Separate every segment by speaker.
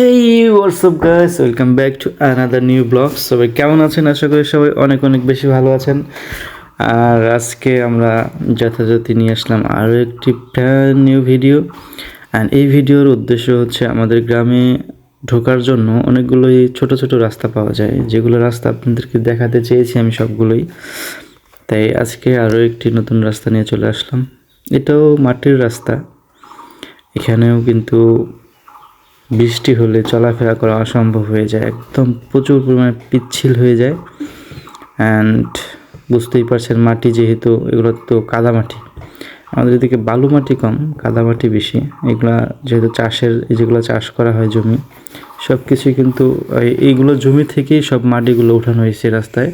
Speaker 1: এই WhatsApp guys welcome back to another new blog সবাই কেমন আছেন? আশা করি সবাই অনেক অনেক বেশি ভালো আছেন। আর আজকে আমরা যথাযথ নিয়ে আসলাম আরও একটি নিউ ভিডিও অ্যান্ড এই ভিডিওর উদ্দেশ্য হচ্ছে আমাদের গ্রামে ঢোকার জন্য অনেকগুলোই ছোট ছোট রাস্তা পাওয়া যায়। যেগুলো রাস্তা আপনাদেরকে দেখাতে চেয়েছি আমি সবগুলোই। তাই আজকে আরও একটি নতুন রাস্তা নিয়ে চলে আসলাম। এটাও মাটির রাস্তা। এখানেও কিন্তু বৃষ্টি হলে চলাফেরা করা অসম্ভব হয়ে যায়। একদম প্রচুর পরিমাণে পিচ্ছিল হয়ে যায়। অ্যান্ড বুঝতেই পারছেন মাটি যেহেতু, এগুলো তো কাদা মাটি। আমাদের এদিকে বালু মাটি কম, কাদা মাটি বেশি। এগুলা যেহেতু চাষের যেগুলো চাষ করা হয় জমি সব কিছুই কিন্তু এইগুলো জমি থেকেই সব মাটিগুলো উঠানো হয়েছে রাস্তায়।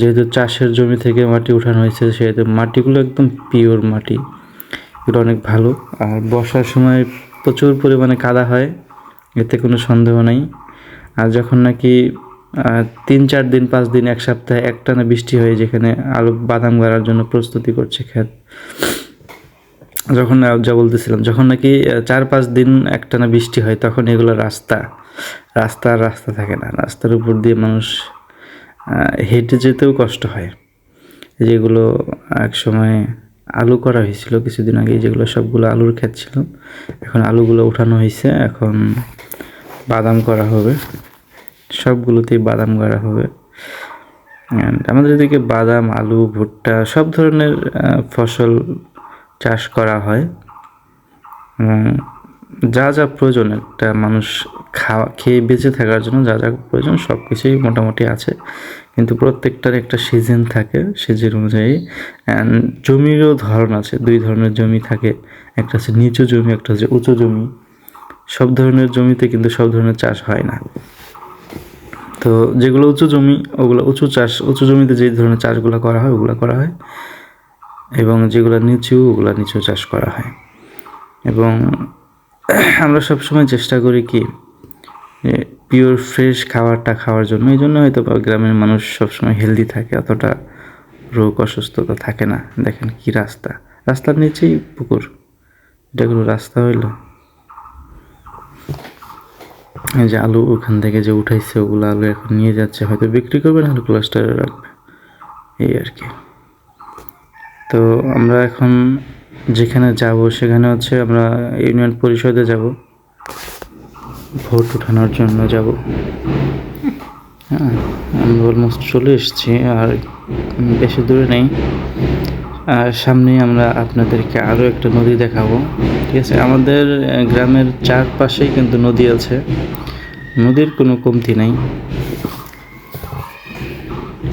Speaker 1: যেহেতু চাষের জমি থেকে মাটি উঠানো হয়েছে, সেহেতু মাটিগুলো একদম পিওর মাটি। এগুলো অনেক ভালো। আর বর্ষার সময় প্রচুর পরিমাণে কাদা হয়, এতে কোনো সন্দেহ নেই। আর যখন নাকি তিন চার দিন, পাঁচ দিন, এক সপ্তাহে একটানা বৃষ্টি হয়, যেখানে আলু বাদাম গাড়ার জন্য প্রস্তুতি করছে ক্ষেত। যখন যা বলতেছিলাম, যখন নাকি চার পাঁচ দিন একটানা বৃষ্টি হয়, তখন এগুলো রাস্তা রাস্তা আর রাস্তা থাকে না। রাস্তার উপর দিয়ে মানুষ হেঁটে যেতেও কষ্ট হয়। যেগুলো এক সময় আলু করা হয়েছিল কিছুদিন আগে, যেগুলো সবগুলো আলুর ক্ষেত ছিল। এখন আলুগুলো উঠানো হয়েছে, এখন বাদাম করা হবে। সবগুলোতেই বাদাম করা হবে। আমাদের এদিকে বাদাম, আলু, ভুট্টা, সব ধরনের ফসল চাষ করা হয়। যা যা প্রয়োজন একটা মানুষ খাওয়া, খেয়ে বেঁচে থাকার জন্য যা যা প্রয়োজন সব কিছুই মোটামুটি আছে। কিন্তু প্রত্যেকটার একটা সিজন থাকে সিজন অনুযায়ী অ্যান্ড জমিরও ধরন আছে। দুই ধরনের জমি থাকে, একটা হচ্ছে নিচু জমি, একটা হচ্ছে উঁচু জমি। সব ধরনের জমিতে কিন্তু সব ধরনের চাষ হয় না। তো যেগুলো উঁচু জমি, ওগুলো উঁচু চাষ, উঁচু জমিতে যে ধরনের চাষগুলো করা হয়, ওগুলো করা হয়। এবং যেগুলো নিচু, ওগুলো নিচু চাষ করা হয়। এবং আমরা সবসময় চেষ্টা করি কি পিওর ফ্রেশ খাবারটা খাওয়ার জন্য। এই জন্য হয়তো গ্রামের মানুষ সবসময় হেলদি থাকে, অতটা রোগ অসুস্থতা থাকে না। দেখেন কি রাস্তা। রাস্তার নিচেই পুকুর। এটা কোনো রাস্তা হইল? এই যে আলু ওখান থেকে যে উঠাইছে, ওগুলো আলু এখন নিয়ে যাচ্ছে। হয়তো বিক্রি করবে না হলে ক্লাস্টারে রাখবে। এই আর কি। তো আমরা এখন যেখানে যাব, সেখানে হচ্ছে আমরা ইউনিয়ন পরিষদে যাব। ভোট উঠানোর জন্য যাব। হ্যাঁ আমি অলমোস্ট চলে এসেছি, আর বেশি দূরে নেই। আর সামনেই আমরা আপনাদেরকে আরও একটা নদী দেখাবো। ঠিক আছে? আমাদের গ্রামের চারপাশেই কিন্তু নদী আছে। নদীর কোনো কমতি নেই।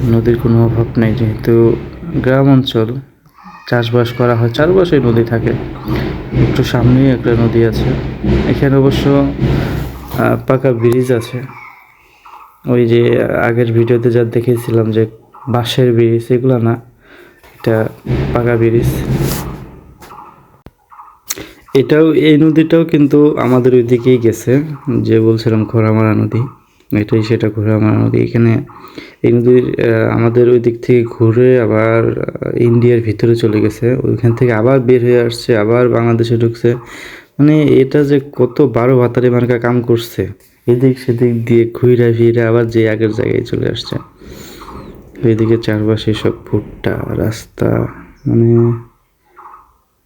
Speaker 1: নদীর কোনো অভাব নেই, যেহেতু গ্রাম অঞ্চল। চাষবাস করা হয়। চারপাশে নদী থাকে। একটু সামনেই একটা নদী আছে। এখানে অবশ্য পাকা ব্রিজ আছে। ওই যে আগের ভিডিওতে যা দেখেছিলাম যে বাঁশের ব্রিজ, এগুলো না, এটা পাকা ব্রিজ। এটাও, এই নদীটাও কিন্তু আমাদের ওই দিকেই গেছে, যে বলছিলাম ঘোড়ামারা নদী। এটাই সেটা ঘোড়ামারা নদী। এখানে এই নদীর আমাদের ওই দিক থেকে ঘুরে আবার ইন্ডিয়ার ভিতরে চলে গেছে। ওইখান থেকে আবার বের হয়ে আসছে, আবার বাংলাদেশে ঢুকছে। মানে এটা যে কত বারো ভাতারে মার্কা কাম করছে। এদিক সেদিক দিয়ে ঘুরে ফিরে আবার যে আগের জায়গায় চলে আসছে। এদিকে চারপাশে সব ভুট্টা, রাস্তা মানে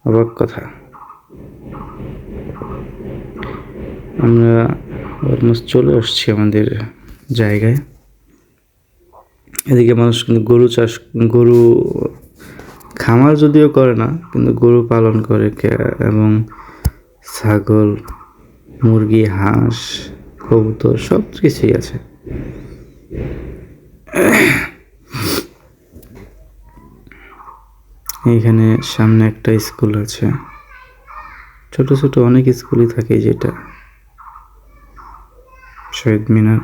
Speaker 1: অবাক কথা। আমরা অলমোস্ট চলে আসছি আমাদের জায়গায়। এদিকে মানুষ কিন্তু গরু চাষ, গরু খামার যদিও করে না, কিন্তু গরু পালন করে এবং ছাগল, মুরগি, হাঁস, কবুতর সব কিছুই আছে। এখানে সামনে একটা স্কুল আছে। ছোট ছোট অনেক স্কুলই থাকে যেটা। শহীদ মিনার।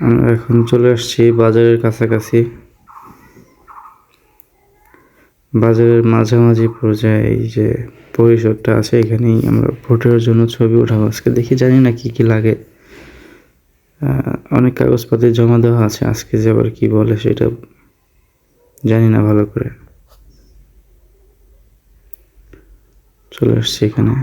Speaker 1: আমরা এখন চলে আসছি বাজারের কাছাকাছি। বাজারের মাঝামাঝি পর্যায়ে এই যে পরিসরটা আছে, এখানেই আমরা ভোটের জন্য ছবি উঠাবো। আজকে দেখি, জানি না কি কি লাগে। অনেক কাগজপাতি জমা দেওয়া আছে, আজকে যে আবার কি বলে সেটা জানি না ভালো করে। চলে আসছি এখানে।